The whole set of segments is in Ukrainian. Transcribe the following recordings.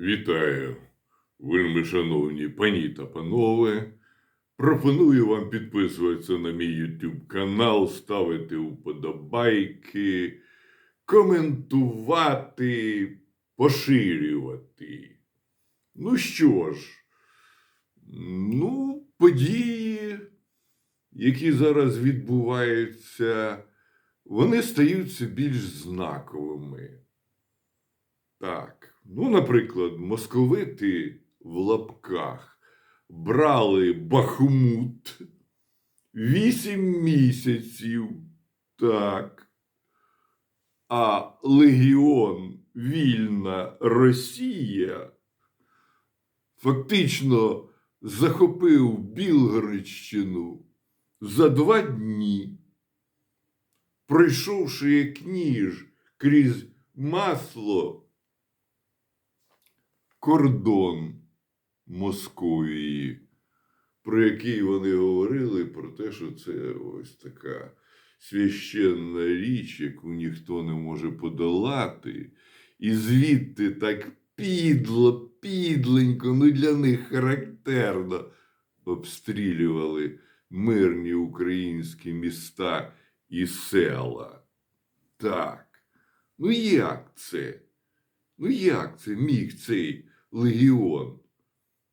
Вітаю, вельми шановні пані та панове. Пропоную вам підписуватися на мій YouTube канал, ставити уподобайки, коментувати, поширювати. Ну що ж, ну, події, які зараз відбуваються, вони стаються більш знаковими. Так. Ну, наприклад, московити в лапках брали Бахмут вісім місяців. Так. А легіон Вільна Росія фактично захопив Білгородщину за два дні, пройшовши як ніж крізь масло кордон Московії, про який вони говорили, про те, що це ось така священна річ, яку ніхто не може подолати, і звідти так підло, підленько, ну для них характерно обстрілювали мирні українські міста і села. Так. Ну як це? Ну як це міг цей легіон,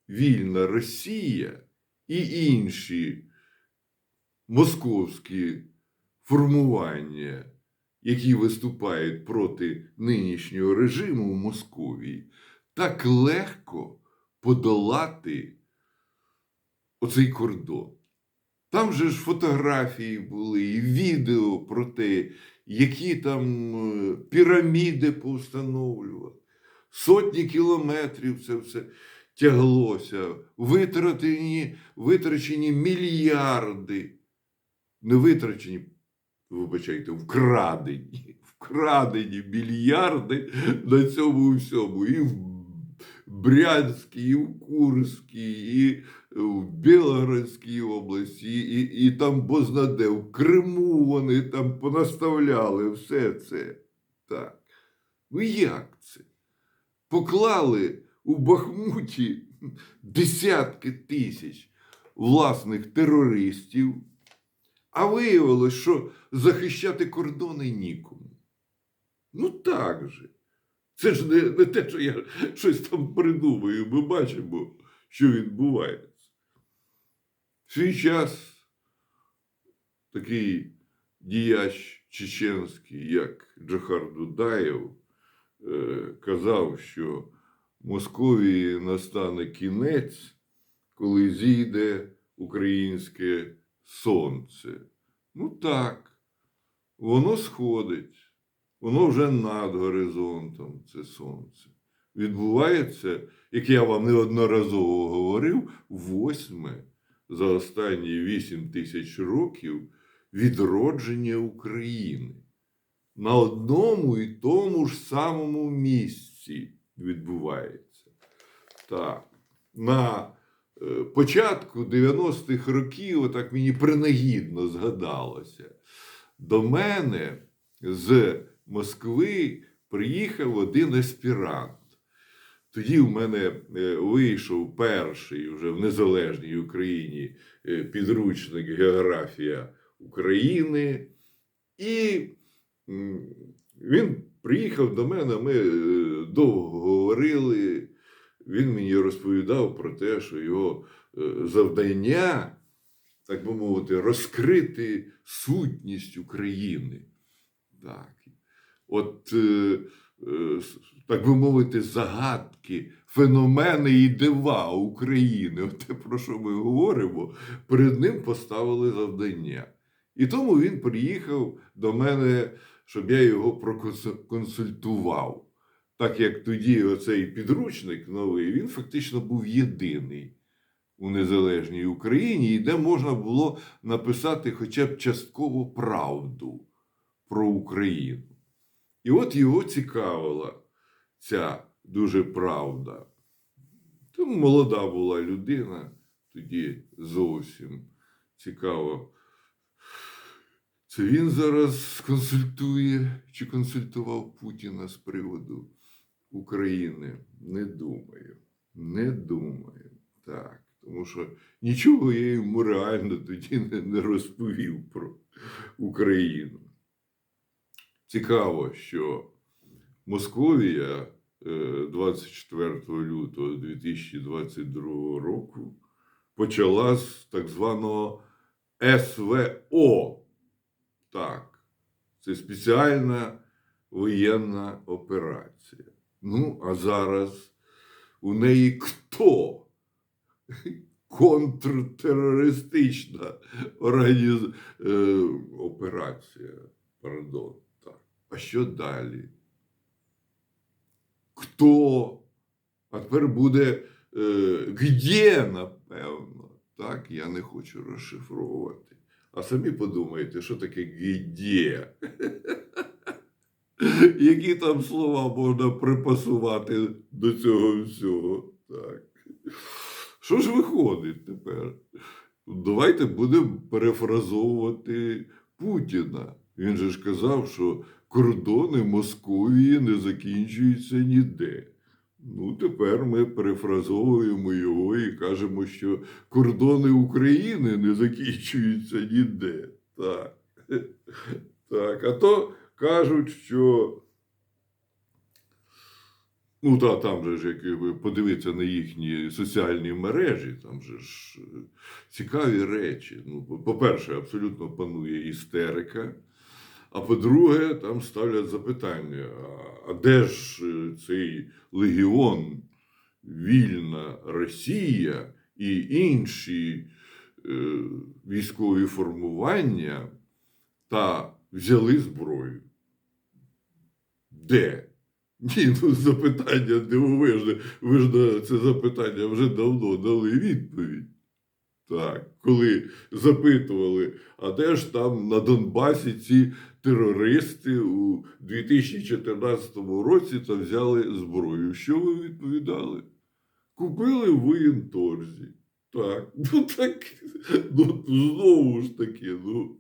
вільна Росія і інші московські формування, які виступають проти нинішнього режиму в Московії, так легко подолати оцей кордон? Там же ж фотографії були і відео про те, які там е, піраміди повстановлювали. Сотні кілометрів це все тяглося, витратені, витрачені мільярди. Не витрачені, вибачайте, вкрадені. Вкрадені мільярди на цьому всьому. І в Брянській, і в Курській, і в Білгородській області, і, і там бознаде, в Криму вони там понаставляли все це. Так. Ну як це? Поклали у Бахмуті десятки тисяч власних терористів, а виявилось, що захищати кордони нікому. Ну так же. Це ж не, не те, що я щось там придумаю. Ми бачимо, що відбувається. В свій час такий діяч чеченський, як Джахар Дудаєв, казав, що Московії настане кінець, коли зійде українське сонце. Ну так, воно сходить. Воно вже над горизонтом, це сонце. Відбувається, як я вам неодноразово говорив, восьме за останні вісім тисяч років відродження України. На одному і тому ж самому місці відбувається. Так. На е, початку 90-х років, отак мені принагідно згадалося, до мене з Москви приїхав один аспірант. Тоді в мене е, вийшов перший вже в незалежній Україні е, підручник Географія України. І він приїхав до мене, ми е, довго говорили. Він мені розповідав про те, що його е, завдання, так би мовити, розкрити сутність України. Так. От, е, так би мовити, загадки, феномени і дива України, те, про що ми говоримо, перед ним поставили завдання. І тому він приїхав до мене, щоб я його проконсультував. Так як тоді оцей підручник новий, він фактично був єдиний у незалежній Україні, і де можна було написати хоча б частково правду про Україну. І от його цікавила ця дуже правда. Тому молода була людина, тоді зовсім цікаво. Це він зараз консультує чи консультував Путіна з приводу України. Не думаю. Не думаю. Так. Тому що нічого я йому реально тоді не, розповів про Україну. Цікаво, що Московія е, 24 лютого 2022 року почала з так званого СВО. Так, це спеціальна воєнна операція. Ну, а зараз у неї хто? Контртерористична організ... е, операція. Пардон. Так. А що далі? Хто? А тепер буде е, где, напевно. Так, я не хочу розшифровувати. А самі подумайте, що таке где? Які там слова можна припасувати до цього всього? Так. Що ж виходить тепер? Давайте будемо перефразовувати Путіна. Він же ж казав, що кордони Московії не закінчуються ніде. Ну, тепер ми перефразовуємо його і кажемо, що кордони України не закінчуються ніде. Так. Так. А то кажуть, що. Ну, та там же ж, як ви подивіться на їхні соціальні мережі, там же ж е, цікаві речі. Ну, по-перше, абсолютно панує істерика. А по-друге, там ставлять запитання: а- де ж е, цей легіон, вільна Росія і інші е, військові формування та взяли зброю? Де? Ні, ну запитання дивовижне. Ви ж це запитання вже давно дали відповідь. Так, коли запитували, а де ж там на Донбасі ці терористи у 2014 році та взяли зброю? Що ви відповідали? Купили в воєнторзі. Так, ну так, ну знову ж таки, ну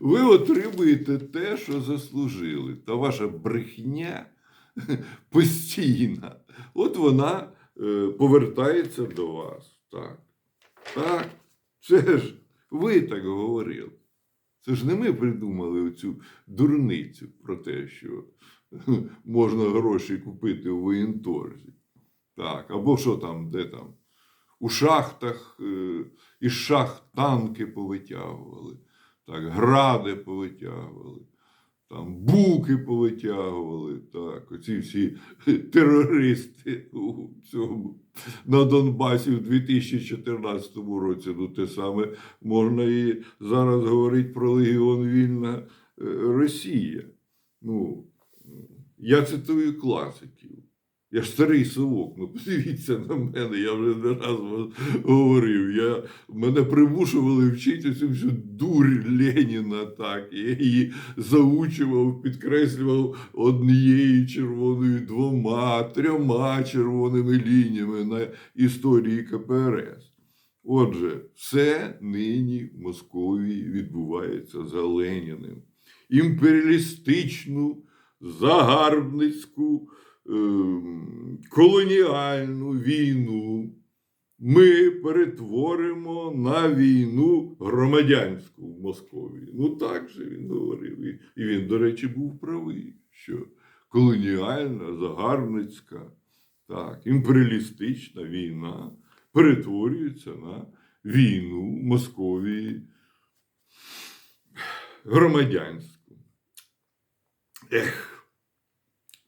ви отримуєте те, що заслужили. Та ваша брехня постійна. От вона е, повертається до вас. Так. Так, це ж ви так говорили. Це ж не ми придумали оцю дурницю про те, що можна гроші купити у воєнторзі. Так, або що там, де там? У шахтах, е, із шахт танки повитягували, так, гради повитягували, там буки повитягували, так, оці всі терористи у цьому на Донбасі в 2014 році. Ну, те саме можна і зараз говорити про Легіон Вільна е, Росія. Ну, я цитую класиків. Я ж старий совок, ну подивіться на мене, я вже не раз говорив. Я, мене примушували вчити цю всю дурь Леніна, так. Я її заучував, підкреслював однією червоною, двома, трьома червоними лініями на історії КПРС. Отже, все нині в Московії відбувається за Леніним. Імперіалістичну, загарбницьку, колоніальну війну ми перетворимо на війну громадянську в Московії. Ну так же він говорив. І він, до речі, був правий, що колоніальна, загарбницька, так, імперіалістична війна перетворюється на війну Московії громадянську. Ех,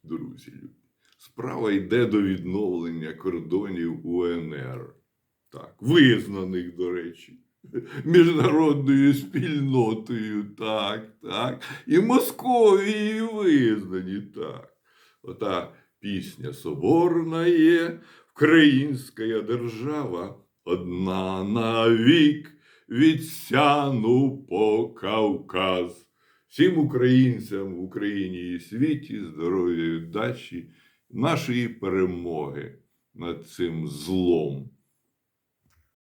друзі, любі, справа йде до відновлення кордонів УНР. Так, визнаних, до речі, міжнародною спільнотою, так, так, і Московією визнані, так. Ота пісня соборна є, Українська держава одна навік від сяну по Кавказ. Всім українцям в Україні і світі здоров'я і удачі, нашої перемоги над цим злом.